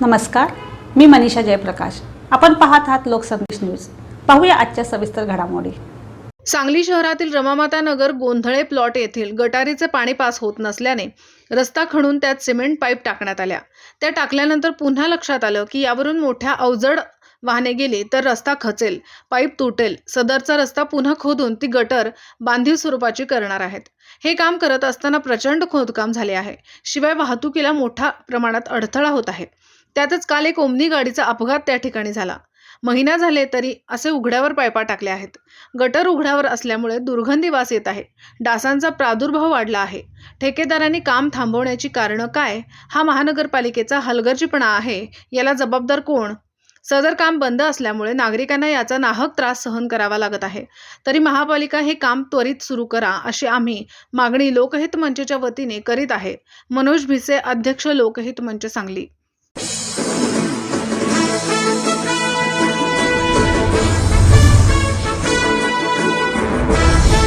नमस्कार मी मनीषा जयप्रकाश. आपण पाहत आहात लोकसंदेश न्यूज. पाहूया आजच्या सविस्तर घडामोडी. सांगली शहरातील रमामाता नगर गोंधळे प्लॉट येथील गटारीचे पाणी पास होत नसल्याने रस्ता खणून त्यात सिमेंट पाईप टाकण्यात आल्या. त्या टाकल्यानंतर पुन्हा लक्षात आलं की यावरून मोठ्या अवजड वाहने गेली तर रस्ता खचेल पाईप तुटेल सदरचा रस्ता पुन्हा खोदून ती गटर बांधीव स्वरूपाची करणार आहेत. हे काम करत असताना प्रचंड खोदकाम झाले आहे. शिवाय वाहतुकीला मोठ्या प्रमाणात अडथळा होत आहे. त्यातच काल एक ओमनी गाडीचा अपघात त्या ठिकाणी झाला. महिना झाले तरी असे उघड्यावर पायपा टाकले आहेत. गटर उघड्यावर असल्यामुळे दुर्गंधी वास येत आहे. डासांचा प्रादुर्भाव वाढला आहे. ठेकेदारांनी काम थांबवण्याची कारणं काय? हा महानगरपालिकेचा हलगर्जीपणा आहे. याला जबाबदार कोण? सदर काम बंद असल्यामुळे नागरिकांना याचा नाहक त्रास सहन करावा लागत आहे. तरी महापालिका हे काम त्वरित सुरू करा अशी आम्ही मागणी लोकहित मंचच्या वतीने करीत आहे. मनोज भिसे अध्यक्ष लोकहित मंच सांगली.